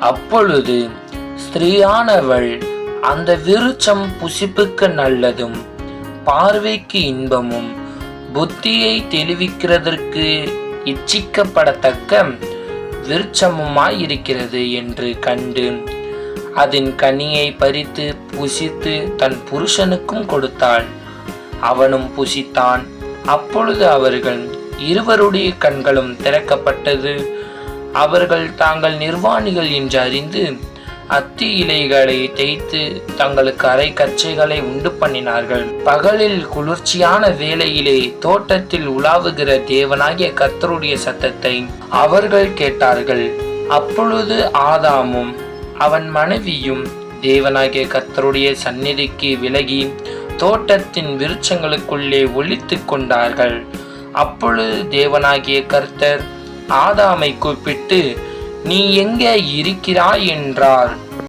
அப்பொழுது ஸ்திரீயானவள் அந்த விருட்சம் புசிப்புக்கு நல்லதும் பார்வைக்கு இன்பமும் புத்தியை தெளிவிக்கிறதற்கு இச்சிக்கப்படத்தக்க விருட்சமுமாயிருக்கிறது என்று கண்டு அதன் கனியை பறித்து புசித்து தன் புருஷனுக்கும் கொடுத்தாள். அவனும் புசித்தான். அப்பொழுது அவர்கள் இருவருடைய கண்களும் திறக்கப்பட்டது. அவர்கள் தாங்கள் நிர்வாணிகள் என்று அறிந்து அத்தி இலைகளை தேய்த்து தங்களுக்கு அரை கச்சைகளை உண்டு பண்ணினார்கள். பகலில் குளிர்ச்சியான வேளையிலே தோட்டத்தில் உலாவுகிற தேவனாகிய கர்த்தருடைய சத்தத்தை அவர்கள் கேட்டார்கள். அப்பொழுது ஆதாமும் அவன் மனைவியும் தேவனாகிய கர்த்தருடைய சந்நிதிக்கு விலகி தோட்டத்தின் விருட்சங்களுக்குள்ளே ஒழித்து கொண்டார்கள். அப்பொழுது தேவனாகிய கர்த்தர் ஆதாமை கூப்பிட்டு நீ எங்கே இருக்கிறாய்? என்றார்.